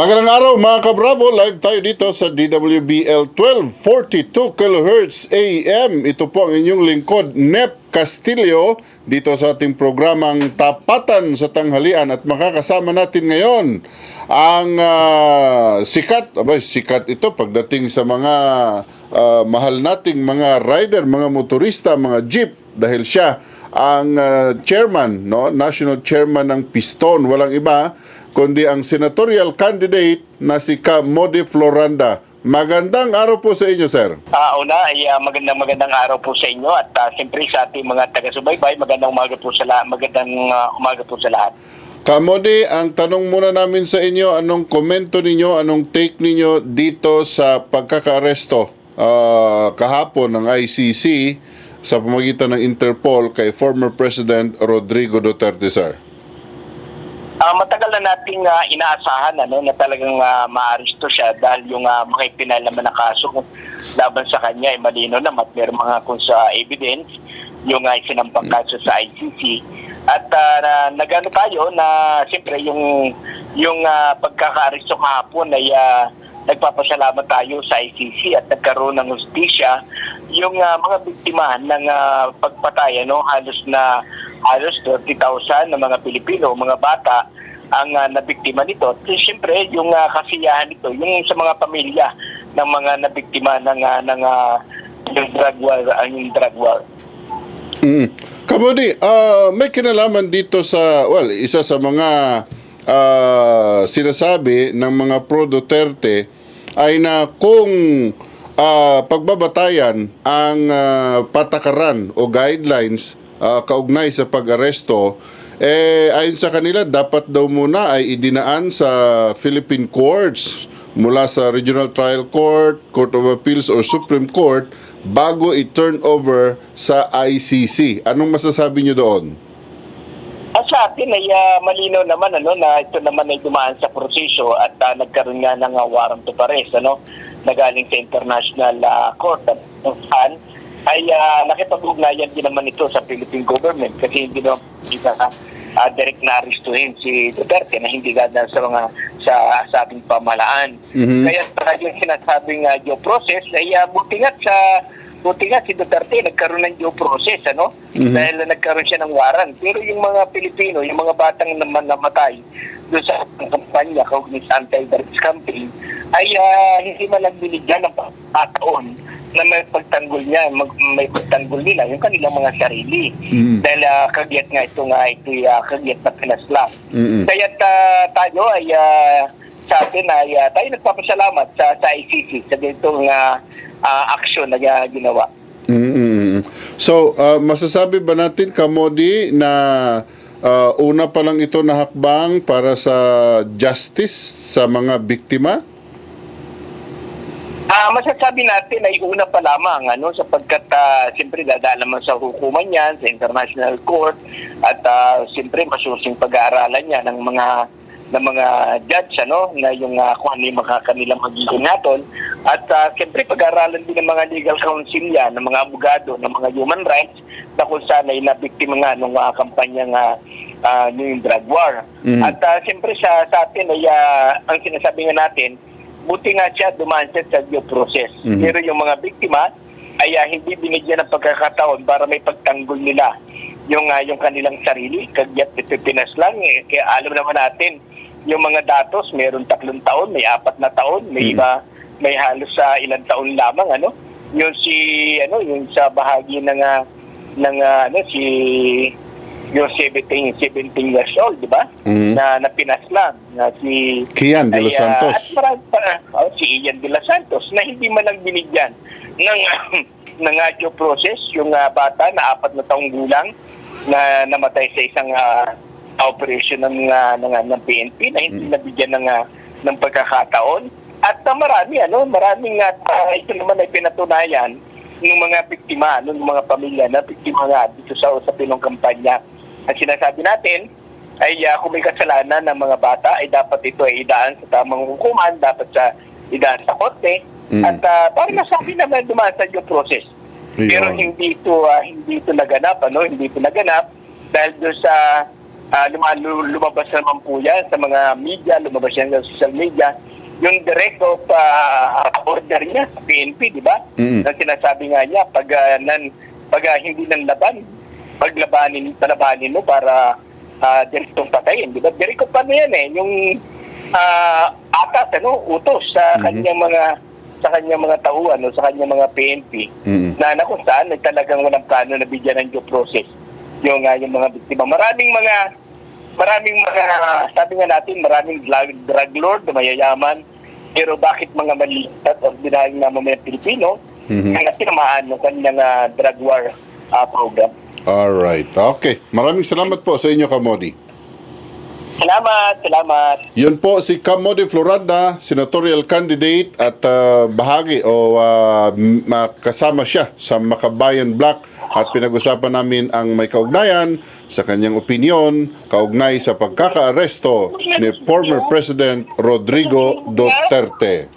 Magandang araw mga kabravo, live tayo dito sa DWBL 1242 kHz AM. Ito po ang inyong lingkod, Nep Castillo, dito sa ating programang Tapatan sa Tanghalian. At makakasama natin ngayon ang ah, sikat, abay, sikat ito pagdating sa mga ah, mahal nating mga rider, mga motorista, mga jeep. Dahil siya ang ah, chairman, no, national chairman ng Piston, walang iba kundi ang senatorial candidate na si Kamodi Floranda. Magandang araw po sa inyo, sir. Ah, una ay ah, magandang magandang araw po sa inyo at ah, siyempre sa ating mga taga-subaybay, magandang umaga po sa lahat, magandang ah, umaga po sa lahat. Kamodi, ang tanong muna namin sa inyo, anong komento ninyo, anong take ninyo dito sa pagkakaaresto ah, kahapon ng ICC sa pamagitan ng Interpol kay former President Rodrigo Duterte, sir? Ah, matagal na nating ah, inaasahan ano na talagang uh, maaresto siya dahil yung uh, mga ipinalaman na kaso laban sa kanya ay malino naman at meron mga kung sa evidence yung uh, isinampang kaso sa ICC at ah, na, nagano tayo na siyempre yung yung uh, pagkakaaresto kahapon ay ah, nagpapasalamat tayo sa ICC at nagkaroon ng hustisya yung ah, mga biktima ng ah, pagpatay ano halos na halos 30,000 na mga Pilipino, mga bata ang uh, nabiktima nito. At siyempre, yung ah, kasiyahan nito, yung sa mga pamilya ng mga nabiktima ng ah, ng ah, yung drug war, yung drug war. Mm. Kamodi, ah, may kinalaman dito sa, well, isa sa mga ah, sinasabi ng mga pro Duterte ay na kung ah, pagbabatayan ang ah, patakaran o guidelines ah, kaugnay sa pag-aresto, eh, ayon sa kanila, dapat daw muna ay idinaan sa Philippine courts mula sa Regional Trial Court, Court of Appeals or Supreme Court bago i-turn over sa ICC. Anong masasabi niyo doon? At sa atin ay ah, malinaw naman ano na ito naman ay dumaan sa proseso at ah, nagkaroon nga ng uh, warrant of arrest ano na galing sa International ah, Court at kung saan ay uh, nakipag-ugnayan din naman ito sa Philippine government kasi hindi naman kita uh, direct na aristuhin si Duterte na hindi ganda sa mga sa, sa ating pamalaan. Mhm. Kaya uh, yung sinasabing uh, due process ay uh, buti nga sa buti nga si Duterte nagkaroon ng due process ano Mhm. dahil na nagkaroon siya ng warrant. Pero yung mga Pilipino, yung mga batang naman namatay doon sa kampanya kaugnay sa anti-drugs campaign ay ah, hindi man ng pagkataon na may pagtanggol niya, mag, may pagtanggol nila yung kanilang mga sarili. Mhm. Dahil uh, kagyat nga ito nga, ito uh, kagyat na pinaslang. Mhm. Kaya tayo ay ah, sa atin ay ah, tayo nagpapasalamat sa, sa ICC sa ganitong uh, action na ah, ginawa. Mm-mm. So, uh, masasabi ba natin, Kamodi, na uh, una pa lang ito na hakbang para sa justice sa mga biktima? Ah, masasabi natin ay una pa lamang ano sapagkat uh, siyempre dadaan naman sa hukuman yan sa International Court at ah, siyempre masusing pag-aaralan niya ng mga ng mga judge ano na yung uh, kung ano yung mga kanilang magiging naton at ah, siyempre pag-aaralan din ng mga legal counsel yan ng mga abogado ng mga human rights na kung saan ay nabiktima nga ng uh, kampanyang uh, uh, yung drug war Mhm. at ah, siyempre sa, sa atin ay ah, ang sinasabi nga natin buti nga siya dumaan siya sa due process. Mhm. Pero yung mga biktima ay ah, hindi binigyan ng pagkakataon para may pagtanggol nila yung ah, yung kanilang sarili kagyat Pilipinas lang eh. Kaya alam naman natin yung mga datos meron tatlong taon, may apat na taon, may Mhm. iba may halos sa ilang taon lamang ano. Yung si ano yung sa bahagi ng ah, ng ah, ano si yung 17, 17 years old, di ba? Mhm. Na, na pinaslang na si Kian de Los ay, Santos. At marami pa, oh, si Ian de los Santos na hindi man lang binigyan ng, ng uh, due process yung ah, bata na apat na taong gulang na namatay sa isang ah, operation ng, ah, ng, ng PNP na hindi nabigyan ng, ah, ng pagkakataon. At ah, marami, ano, maraming uh, ito naman ay pinatunayan ng mga biktima, ano, ng mga pamilya na biktima nga dito sa usapin ng kampanya. Ang sinasabi natin, ay uh, kung may kasalanan ng mga bata ay dapat ito ay idaan sa tamang hukuman, dapat sa idaan sa korte Mm. at uh, para masabi naman dumaan sa due process. Pero Yun. hindi ito ah, hindi ito naganap ano, hindi ito naganap dahil doon sa lumalu- lumabas naman po yan sa mga media, lumabas yan sa social media, yung direct of ah, order niya sa PNP, di ba? Mm. Na sinasabi nga niya, pag, ah, nan, pag ah, hindi ng laban, paglabanin, palabanin mo para uh, direktong patayin, di ba? Direct of ano yan eh, yung ah, atas, ano, utos sa Mhm. kanyang mga sa kanyang mga tauhan, no, sa kanyang mga PNP, Mm. na, na kung saan ay talagang walang plano na bigyan ng due process yung, ah, yung mga biktima. Maraming mga maraming mga sabi nga natin maraming drug, drug lord na mayayaman pero bakit mga maliit at ordinaryong na mga Pilipino Mhm. ang tinamaan ng kanilang ah, drug war ah, program. Alright. Okay. Maraming salamat po sa inyo, Kamodi. Salamat, salamat. Yun po si Kamodi Floranda, senatorial candidate at ah, bahagi o m- ah, kasama siya sa Makabayan Black at pinag-usapan namin ang may kaugnayan sa kanyang opinion kaugnay sa pagkakaaresto ni former President Rodrigo Duterte.